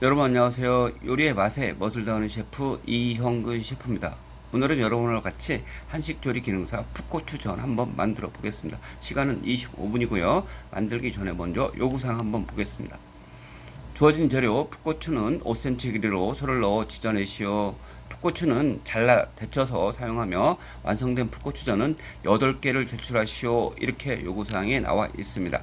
여러분 안녕하세요. 요리의 맛에 멋을 더하는 셰프 이형근 셰프입니다. 오늘은 여러분과 같이 한식 조리 기능사 풋고추전 한번 만들어 보겠습니다. 시간은 25분이고요. 만들기 전에 먼저 요구사항 한번 보겠습니다. 주어진 재료 풋고추는 5cm 길이로 소를 넣어 지져내시오. 풋고추는 잘라 데쳐서 사용하며 완성된 풋고추전은 8개를 제출하시오. 이렇게 요구사항에 나와 있습니다.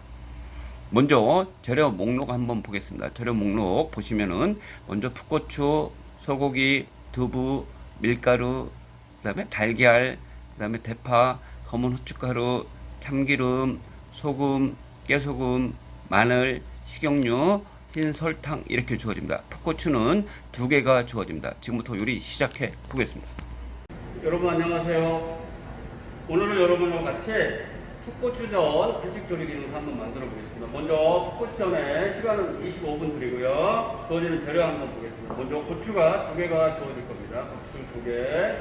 먼저 재료 목록 한번 보겠습니다. 재료 목록 보시면은 먼저 풋고추, 소고기, 두부, 밀가루, 그다음에 달걀, 그다음에 대파, 검은 후춧가루, 참기름, 소금, 깨소금, 마늘, 식용유, 흰 설탕 이렇게 주어집니다. 풋고추는 두 개가 주어집니다. 지금부터 요리 시작해 보겠습니다. 여러분 안녕하세요. 오늘은 여러분과 같이 풋고추전 한식 조리 기능 한번 만들어 보겠습니다. 먼저 풋고추전에 시간은 25분 드리고요. 주어지는 재료 한번 보겠습니다. 먼저 고추가 두 개가 주어질 겁니다. 고추 두 개,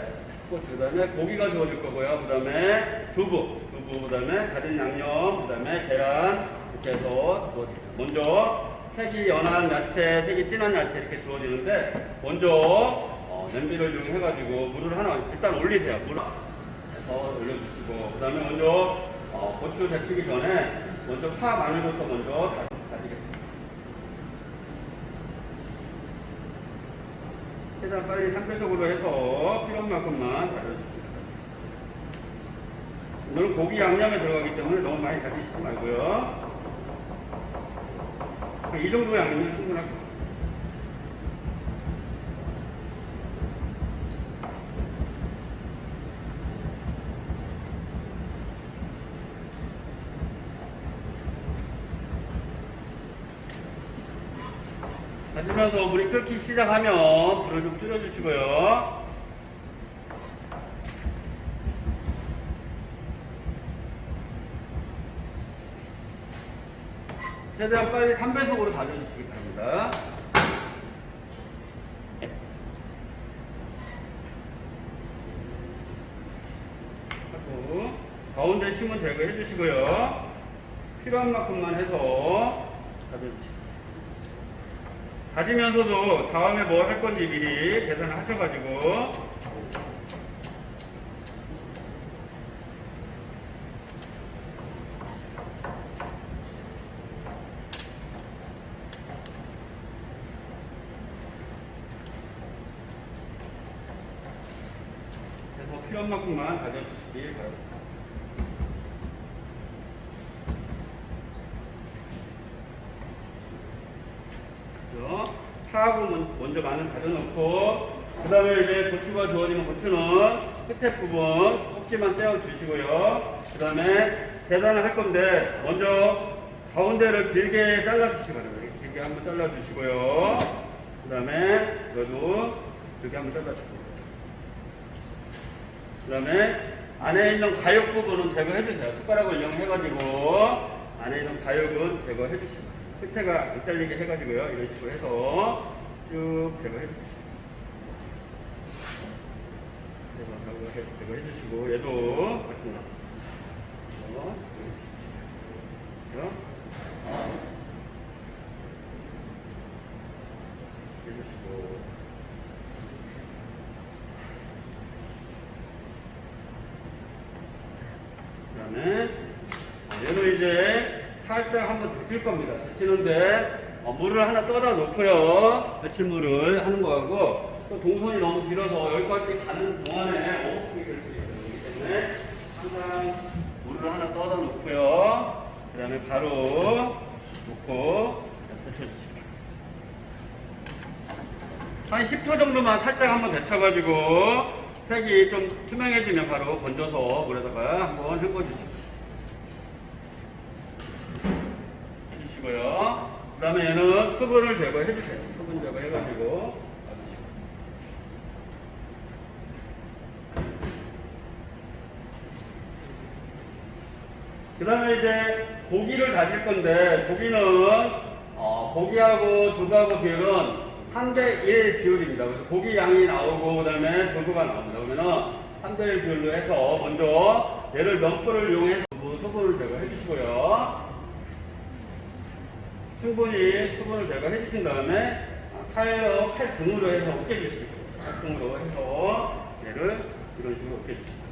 고추 그 다음에 고기가 주어질 거고요. 그 다음에 두부, 두부 그 다음에 다진 양념, 그 다음에 계란 이렇게 해서 주어집니다. 먼저 색이 연한 야채, 색이 진한 야채 이렇게 주어지는데 먼저 어, 냄비를 이용해가지고 물을 하나 일단 올리세요. 물을 해서 올려주시고 그 다음에 먼저 어, 고추 데치기 전에 먼저 파 마늘부터 먼저 다- 다지겠습니다. 최대한 빨리 상대적으로 해서 필요한 만큼만 다져주십니다. 오늘은 고기 양념에 들어가기 때문에 너무 많이 다지시지 말고요. 이 정도 양념이 충분할 겁니다. 다지면서 물이 끓기 시작하면 불을 좀 줄여주시고요. 최대한 빨리 3배속으로 다져주시기 바랍니다. 하고 가운데 심은 제거해 주시고요. 필요한 만큼만 해서 다져주시고 다지면서도 다음에 뭐 할 건지 미리 계산을 하셔가지고 그래서 필요한 만큼만 다져주시기 바랍니다. 그죠? 파하고 먼- 먼저 마늘 다져놓고 그 다음에 이제 고추가 주어지면 고추는 끝에 부분 꼭지만 떼어 주시고요. 그 다음에 계산을 할 건데 먼저 가운데를 길게 잘라 주시기 바랍니다. 길게 한번 잘라 주시고요. 그 다음에 이것도 길게 한번 잘라 주시고. 그 다음에 안에 있는 가육 부분은 제거해 주세요. 숟가락을 이용해가지고 안에 있는 가육은 제거해 주시고 끝에가 안 잘리게 해가지고요. 이런 식으로 해서 쭉 해- 제거해 주시고 얘도 같은 거. 해주시고 그다음에 어, 얘는 이제 살짝 한번 데칠 겁니다. 데치는데 어, 물을 하나 떠다 놓고요. 데칠물을 하는 거하고 또 동선이 너무 길어서 여기까지 가는 동안에 오버쿡이 될 수. 그렇기 때문에 항상 물을 하나 떠다 놓고요. 그 다음에 바로 놓고 데쳐주시고 한 10초 정도만 살짝 한번 데쳐가지고 색이 좀 투명해지면 바로 건져서 물에다가 한번 헹궈주시고 해주시고요. 그 다음에 얘는 수분을 제거해 주세요. 수분 제거해가지고 놔주시고. 그 다음에 이제 고기를 다질 건데 고기는 어, 고기하고 두부하고 비율은 3대 1 비율입니다. 그래서 고기 양이 나오고 그 다음에 두부가 나옵니다. 그러면은 3대 1 비율로 해서 먼저 얘를 면포를 이용해서 두부 수분을 제거해 주시고요. 충분히 수분을 제거해 주신 다음에 아, 칼로 칼 등으로 해서 으깨주시고 칼 등으로 해서 얘를 이런 식으로 으깨주시고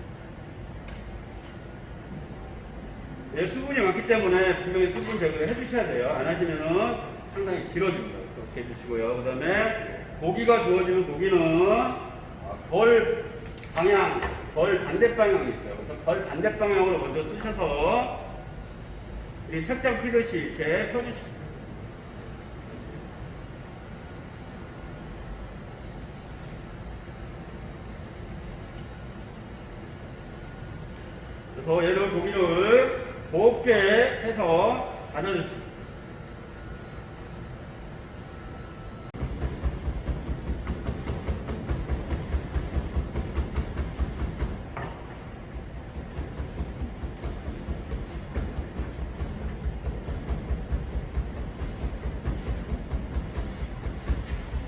얘 수분이 많기 때문에 분명히 수분 제거를 해주셔야 돼요. 안 하시면은 상당히 길어집니다. 그렇게 해주시고요. 그 다음에 고기가 주어지는 고기는 아, 벌 방향, 벌 반대 방향이 있어요. 그래서 벌 반대 방향으로 먼저 쓰셔서 이 책장 피듯이 이렇게 펴주시고 그래서 얘를 고기를 곱게 해서 다져주시고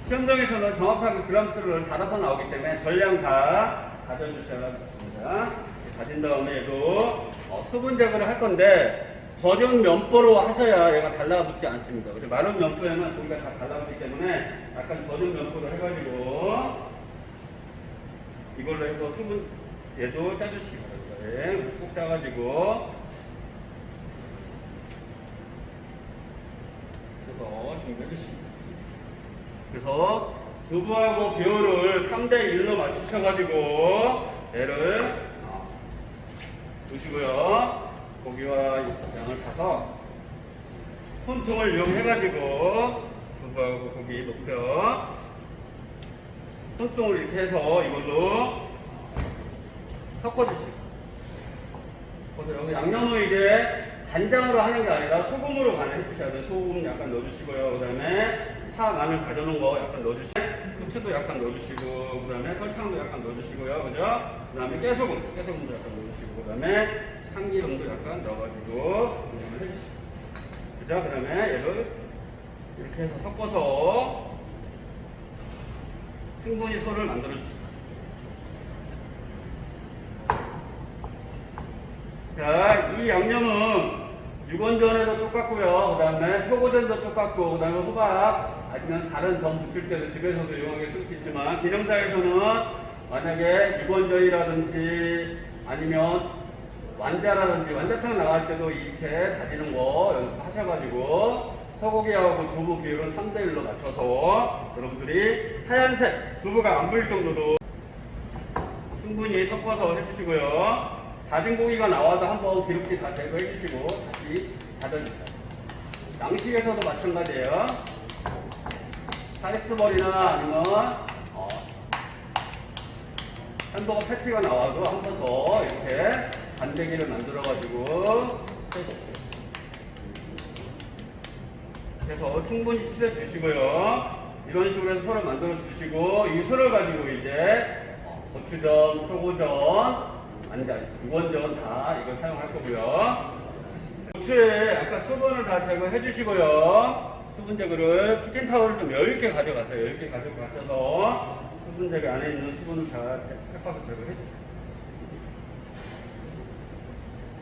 시험장에서는 정확하게 그람수를 달아서 나오기 때문에 전량 다 다져주셔야 됩니다. 다진 다음에 얘도 어, 수분 제거를 할 건데 젖은 면보로 하셔야 얘가 달라붙지 않습니다. 그래서 마른 면보에는 고기가 다 달라붙기 때문에 약간 젖은 면보로 해가지고 이걸로 해서 수분 얘도 짜주시기 바랍니다. 예, 꼭 짜가지고 그래서 준비해 주십니다. 그래서 두부하고 기호를 3대 1로 맞추셔가지고 얘를 어, 두시고요. 고기와 양을 타서 손통을 이용해가지고 두부하고 고기 높여 손통을 이렇게 해서 이걸로 섞어주시고 그래서 양념을 이제 간장으로 하는 게 아니라 소금으로 간을 해주셔야 돼요. 소금 약간 넣어주시고요. 그 다음에 파, 마늘 다져놓은 거 약간 넣어주시고, 후추도 약간 넣어주시고, 그 다음에 설탕도 약간 넣어주시고요. 그죠? 그 다음에 깨소금, 깨소금도 약간 넣어주시고, 그 다음에 참기름도 약간 넣어가지고, 해주시고. 그죠? 그 다음에 얘를 이렇게 해서 섞어서 충분히 소를 만들어주시고. 자, 이 양념은 육원전에도 똑같고요. 그 다음에 표고전도 똑같고, 그 다음에 호박, 아니면 다른 전 붙일 때도 집에서도 이용하게 쓸 수 있지만, 기름사에서는 만약에 육원전이라든지 아니면 완자라든지 완자탕 나갈 때도 이렇게 다지는 거 연습하셔가지고, 소고기하고 두부 비율은 3대1로 맞춰서 여러분들이 하얀색 두부가 안 보일 정도로 충분히 섞어서 해주시고요. 다진 고기가 나와도 한번 기름기 다 제거해 주시고 다시 다져주세요. 양식에서도 마찬가지예요. 사이스벌이나 아니면 어, 햄버거 패티가 나와도 한 번 더 이렇게 반대기를 만들어가지고. 그래서 충분히 칠해 주시고요. 이런 식으로 해서 소를 만들어 주시고 이 소를 가지고 이제 어, 고추전, 표고전, 아니다 유건전 다 이거 사용할 거고요. 고추에 아까 수분을 다 제거해 주시고요. 수분 제거를 키친타올을 좀 여유 있게 가져가세요. 여유 있게 가져가셔서 수분 제거 안에 있는 수분을 다 팩하고 제거해 주세요.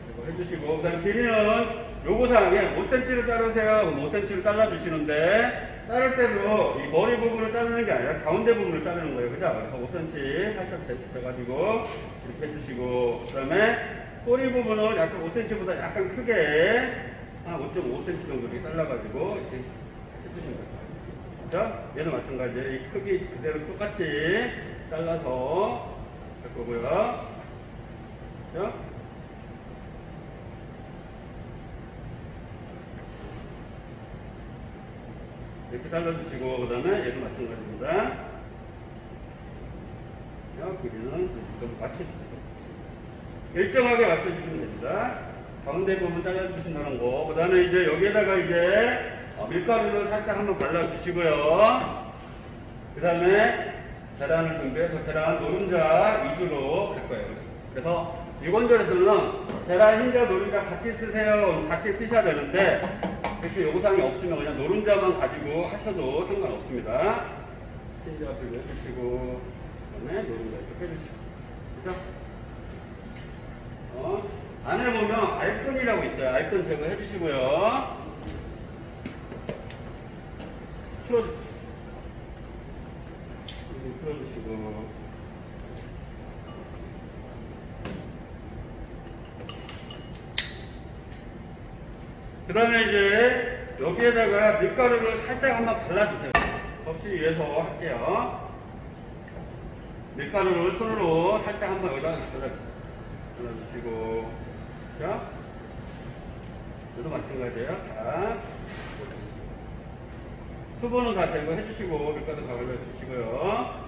이거 해 주시고 그 다음 길이는 요구사항에 5cm를 자르세요. 그럼 5cm를 잘라주시는데 자를 때도 이 머리 부분을 자르는 게 아니라 가운데 부분을 자르는 거예요. 그죠? 그래서 5cm 살짝 재가지고 이렇게 해주시고 그 다음에 꼬리 부분은 약간 5cm보다 약간 크게 한 5.5cm 정도 이렇게 잘라가지고 이렇게 해주시면 돼요. 자, 얘도 마찬가지. 이 크기 그대로 똑같이 잘라서 할 거고요. 자, 이렇게 잘라주시고 그 다음에 얘도 마찬가지입니다. 자, 길이는 좀 맞춰주세요. 일정하게 맞춰주시면 됩니다. 가운데 부분 잘라주신다는 거. 그 다음에 이제 여기에다가 이제 어, 밀가루를 살짝 한번 발라주시고요. 그 다음에 계란을 준비해서 계란 노른자 위주로 할 거예요. 그래서 유건절에서는 계란 흰자 노른자 같이 쓰세요. 같이 쓰셔야 되는데 이렇게 요구사항이 없으면 그냥 노른자만 가지고 하셔도 상관없습니다. 흰자 그리고 해주시고 그 다음에 노른자 이렇게 해주시고 그죠? 어? 안에 보면 알끈이라고 있어요. 알끈 제거 해 주시고요. 치워주세요. 식으로 풀어주시고 그 다음에 이제 여기에다가 밀가루를 살짝 한번 발라주세요. 접시 위에서 할게요. 밀가루를 손으로 살짝 한번 여기다 발라주시고. 자 저도 마찬가지예요. 자 수분은 다 제거 해 주시고 밀가루 다 발라주시고요.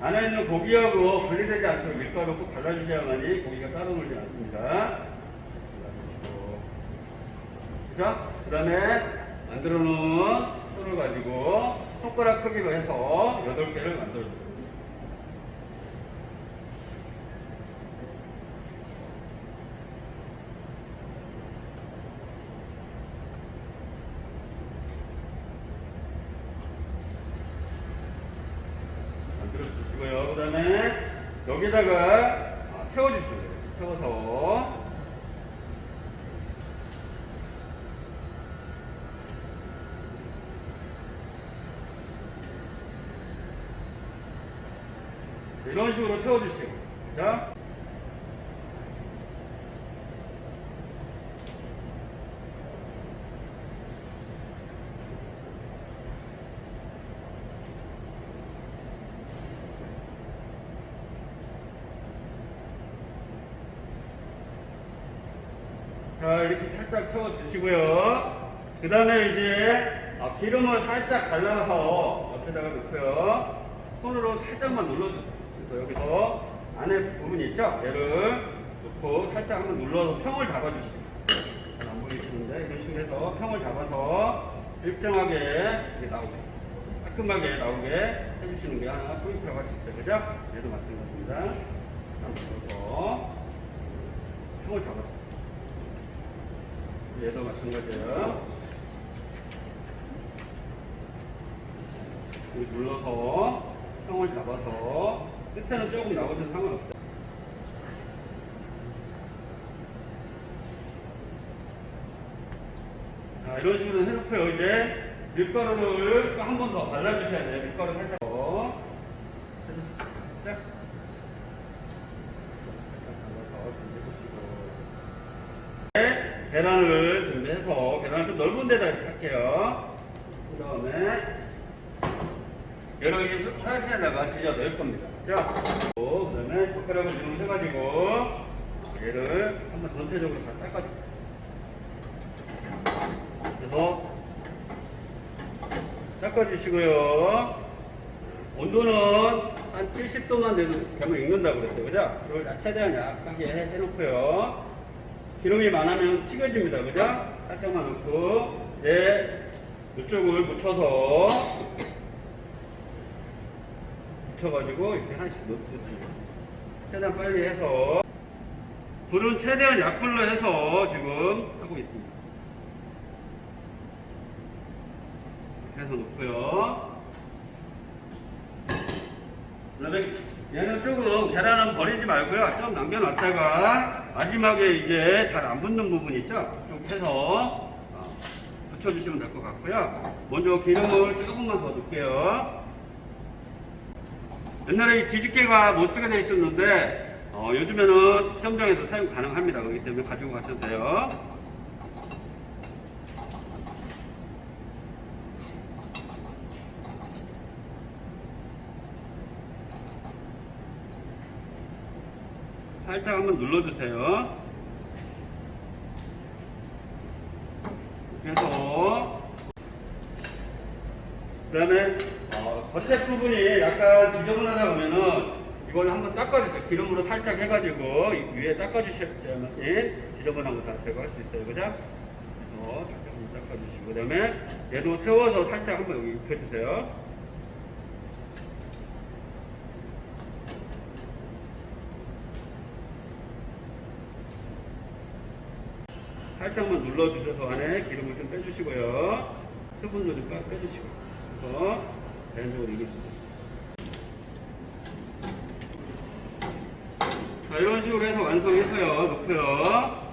안에 있는 고기하고 분리되지 않도록 밀가루 꼭 발라주셔야만이 고기가 따로 놀지 않습니다 자, 그 다음에 만들어 놓은 술을 가지고 손가락 크기로 해서 8개를 만들어. 만들어 주시고요. 그 다음에 여기다가 아, 채워주시고요. 채워서 이런 식으로 채워주시고 자 자, 이렇게 살짝 채워주시고요. 그 다음에 이제 아, 기름을 살짝 발라서 옆에다가 놓고요. 손으로 살짝만 눌러주세요. 그래서 여기서 안에 부분 있죠? 얘를 놓고 살짝 한번 눌러서 평을 잡아주시고 안 보이시는데 이런 식으로 해서 평을 잡아서 일정하게 이렇게 나오게 깔끔하게 나오게 해주시는 게 하나 포인트라고 할 수 있어요. 그죠? 얘도 마찬가지입니다. 한번 평을 잡았어요. 얘도 마찬가지예요. 눌러서 평을 잡아서 끝에는 조금 나오셔도 상관없어요. 자, 이런 식으로 해놓고요. 이제 밀가루를 또한번 더 발라주셔야 돼요. 밀가루 살짝. 자. 살짝. 네, 계란을 준비해서 계란을 좀 넓은 데다 할게요. 그 다음에 여러 개 사이즈에다가 지져 넣을 겁니다. 자, 그 다음에 젓가락을 이용해 가지고 얘를 한번 전체적으로 다 닦아줄게요. 그래서 닦아주시고요. 온도는 한 70도만 되면 익는다고 그랬어요. 그죠? 그걸 최대한 약하게 해- 해놓고요. 기름이 많으면 튀겨집니다. 그죠? 살짝만 넣고, 이제 이쪽을 묻혀서, 묻혀가지고 이렇게 하나씩 넣습니다. 최대한 빨리 해서, 불은 최대한 약불로 해서 지금 하고 있습니다. 해서 놓고요. 그다음에 얘는 조금 계란은 버리지 말고요. 좀 남겨놨다가 마지막에 이제 잘 안 붙는 부분 있죠? 좀 해서 어, 붙여주시면 될 것 같고요. 먼저 기름을 조금만 더 넣을게요. 옛날에 이 뒤집개가 못 쓰게 돼 있었는데 어, 요즘에는 시험장에서 사용 가능합니다. 그렇기 때문에 가지고 가셔도 돼요. 살짝 한번 눌러주세요. 그래서 그 다음에 어, 겉에 부분이 약간 지저분하다 보면은 이걸 한번 닦아주세요. 기름으로 살짝 해가지고 이 위에 닦아주셔야만 지저분한 거 다 제거할 수 있어요. 그죠? 그래서 살짝 한번 닦아주시고 그 다음에 얘도 세워서 살짝 한번 여기 입혀주세요. 살짝만 눌러주셔서 안에 기름을 좀 빼주시고요. 수분도 좀 빼- 빼주시고. 수 있습니다. 자, 이런 식으로 해서 완성해서요. 놓고요.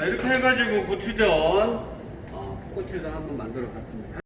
자 이렇게 해가지고 고추전. 어, 고추전 한번 만들어 봤습니다